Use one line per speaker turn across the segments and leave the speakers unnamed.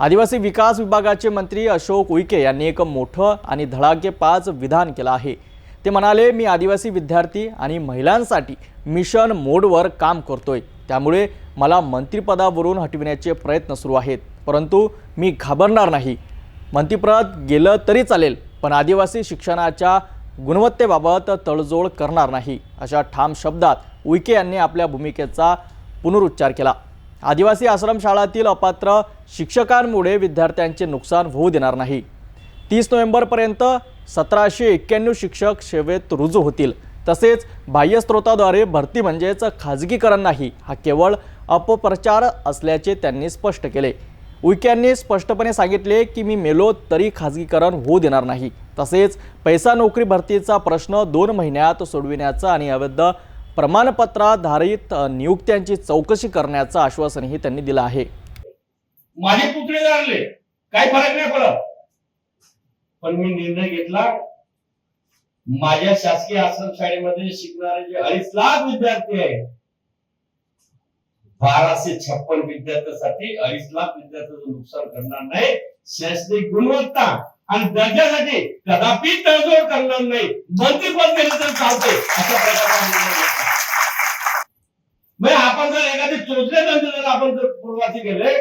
आदिवासी विकास विभागाचे मंत्री अशोक उईके यांनी एक मोठं आणि धडाकेपाच विधान केलं आहे. ते म्हणाले मी आदिवासी विद्यार्थी आणि महिलांसाठी मिशन मोडवर काम करतोय. त्यामुळे मला मंत्रिपदावरून हटविण्याचे प्रयत्न सुरू आहेत. परंतु मी घाबरणार नाही. मंत्रिपद गेलं तरी चालेल पण आदिवासी शिक्षणाच्या गुणवत्तेबाबत तडजोड करणार नाही. अशा ठाम शब्दात उईके यांनी आपल्या भूमिकेचा पुनरुच्चार केला. आदिवासी आश्रमशाळातील अपात्र शिक्षकांमुळे विद्यार्थ्यांचे नुकसान होऊ देणार नाही. तीस नोव्हेंबरपर्यंत सतराशे एक्क्याण्णव शिक्षक सेवेत रुजू होतील. तसेच बाह्यस्त्रोताद्वारे भरती म्हणजेच खाजगीकरण नाही हा केवळ अपप्रचार असल्याचे त्यांनी स्पष्ट केले. उईके यांनी स्पष्टपणे सांगितले की मी मेलो तरी खाजगीकरण होऊ देणार नाही. तसेच पैसा नोकरी भरतीचा प्रश्न दोन महिन्यात सोडविण्याचा आणि अवैध प्रमाणपत्राधारित नियुक्त्यांची चौकशी करण्याचं आश्वासनही त्यांनी दिलं आहे.
माझे पुतळे जाणले काही फरक नाही पडत. पण मी निर्णय घेतला. माझ्या शासकीय आश्रम शाळेमध्ये शिकणारे जे अडीच लाख विद्यार्थी आहेत बाराशे छप्पन विद्यार्थ्यांसाठी अडीच लाख विद्यार्थ्यांचं नुकसान करणार नाही. शैक्षणिक गुणवत्ता आणि दर्जासाठी कदापि तडजोड करणार नाही. मंत्रिपद दिलं तर चालते अशा प्रकारचा निर्णय घेतला. आपण जर एखादी चोचले धंदे जर आपण जर सुरुवाती केले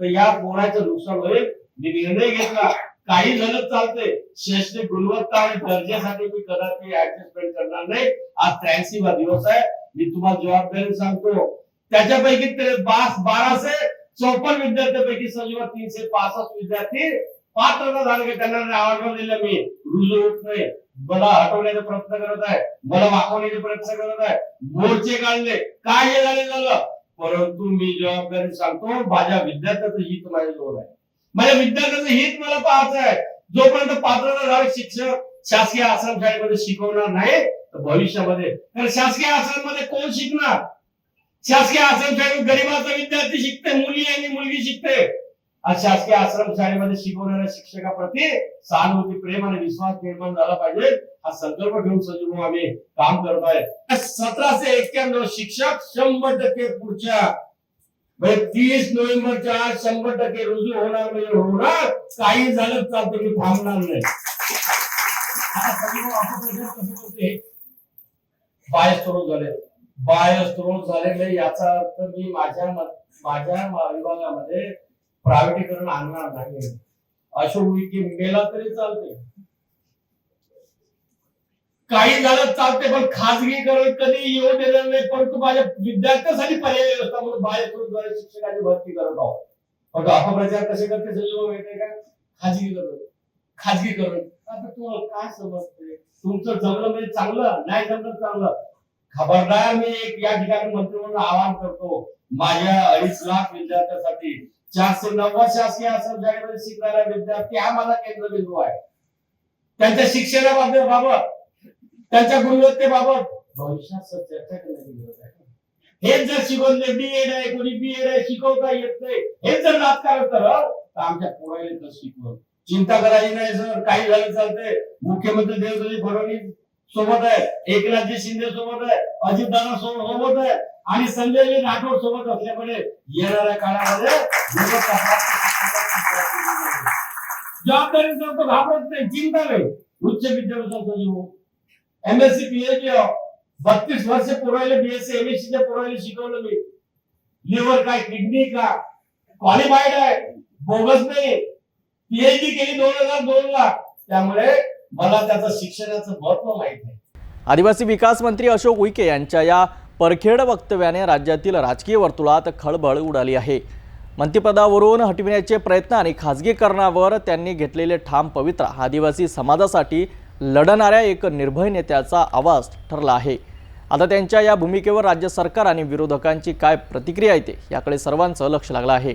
तर या पोराचं नुकसान होईल. मी निर्णय घेतला. काही झालं चालते. शैक्षणिक गुणवत्ता आणि दर्जासाठी मी कदाचित ऍडजस्टमेंट करणार नाही. आज त्र्याऐंशीवा दिवस आहे. मी तुम्हाला जबाबदारी सांगतो. त्याच्यापैकी ते बाराशे चौपन्न विद्यार्थ्यांपैकी सजीवा तीनशे पासष्ट विद्यार्थी पात्रता की त्यांना नावावर दिलं मी. रुजू उठतोय नाही. मला हटवण्याचा प्रयत्न करत आहे. मला वाकवण्याचे प्रयत्न करत आहे. मोर्चे काढले. काय हे झाले झालं? परंतु मी जबाबदारी सांगतो माझ्या विद्यार्थ्याचं हित माझ्याजवळ आहे. माझ्या विद्यार्थ्याचं हित मला पाहायचं आहे. जोपर्यंत पात्रता झालं शिक्षक शासकीय आश्रम शाळेमध्ये शिकवणार नाही तर भविष्यामध्ये. तर शासकीय आश्रममध्ये कोण शिकणार? शासकीय आश्रम शाळेत गरीबाचा विद्यार्थी शिकते मुली आणि मुलगी शिकते. आज शासकीय आश्रम शाळेमध्ये शिकवणाऱ्या शिक्षकाप्रती सहानुभूती प्रेम आणि विश्वास निर्माण झाला पाहिजे. हा संकल्प घेऊन सजीव आम्ही काम करतोय. सतराशे एक्क्याण्णव शिक्षक शंभर टक्के पुढच्या म्हणजे तीस नोव्हेंबरच्या आज शंभर टक्के रुजू होणार म्हणजे होणार. काही झालं चालतं मी थांबणार नाही. आता सजीव स्त्रोत झाले. बाय झालेले याचा अर्थ मी माझ्या माझ्या विभागामध्ये प्रायव्हेटीकरण आणणार नाही. अशोक विखे मेला तरी चालते काही झालं चालते पण खाजगीकरण कधी येऊ देणार नाही परंतु माझ्या विद्यार्थ्यांसाठी पर्याय व्यवस्था म्हणून बाहेर शिक्षकाची भरती करत आहोत. पण अपप्रचार कसे करते सजीव माहितीये का? खाजगीकरण. खाजगीकरण. आता तुम्हाला काय समजते तुमचं जमलं म्हणजे चांगलं नाही जमलं चांगलं. खबरदार मी एक या ठिकाणी मंत्री म्हणून आवाहन करतो. माझ्या अडीच लाख विद्यार्थ्यांसाठी चारशे नव्वद शासकीय शाळेमध्ये शिकणारा विद्यार्थी हा माझा केंद्रबिंदू आहे. त्यांच्या शिक्षणाबाबत बाबत त्यांच्या गुणवत्तेबाबत. भविष्यात चर्चा करण्याची गरज आहे हेच जर शिकवले बी एड आहे कोणी बी एड आहे शिकवता येत नाही. हेच जर राजकारण करत तर आमच्या पोरायला तर चिंता करायची नाही सर. काही झालं चालते मुख्यमंत्री देवेंद्रजी फडणवीस सोबत आहे. एकनाथजी शिंदे सोबत आहे. अजितदादा सोबत आहे. आणि संजयजी राठोड सोबत असल्यामुळे येणाऱ्या काळामध्ये गुणवत्ता जबाबदारी तो घाबरत नाही चिंता नाही उच्च विद्यापीठाचा जीव एमएससी पीएचडी बत्तीस वर्ष पुरवले बीएससी एमएससी च्या पुरवले शिकवलं मी. लिव्हर काय किडनी का? क्वालिफाईड आहे. बोगस नाही. पीएचडी केली दोन हजार दोन ला. त्यामुळे मला त्याचं शिक्षणाचं महत्त्व माहीत आहे
आदिवासी विकास मंत्री अशोक उईके यांच्या या परखेड वक्तव्याने राज्यातील राजकीय वर्तुळात खळबळ उडाली आहे. मंत्रिपदावरून हटविण्याचे प्रयत्न आणि खाजगीकरणावर त्यांनी घेतलेले ठाम पवित्रा आदिवासी समाजासाठी लढणाऱ्या एक निर्भय नेत्याचा आवाज ठरला आहे. आता त्यांच्या या भूमिकेवर राज्य सरकार आणि विरोधकांची काय प्रतिक्रिया येते याकडे सर्वांचं लक्ष लागलं आहे.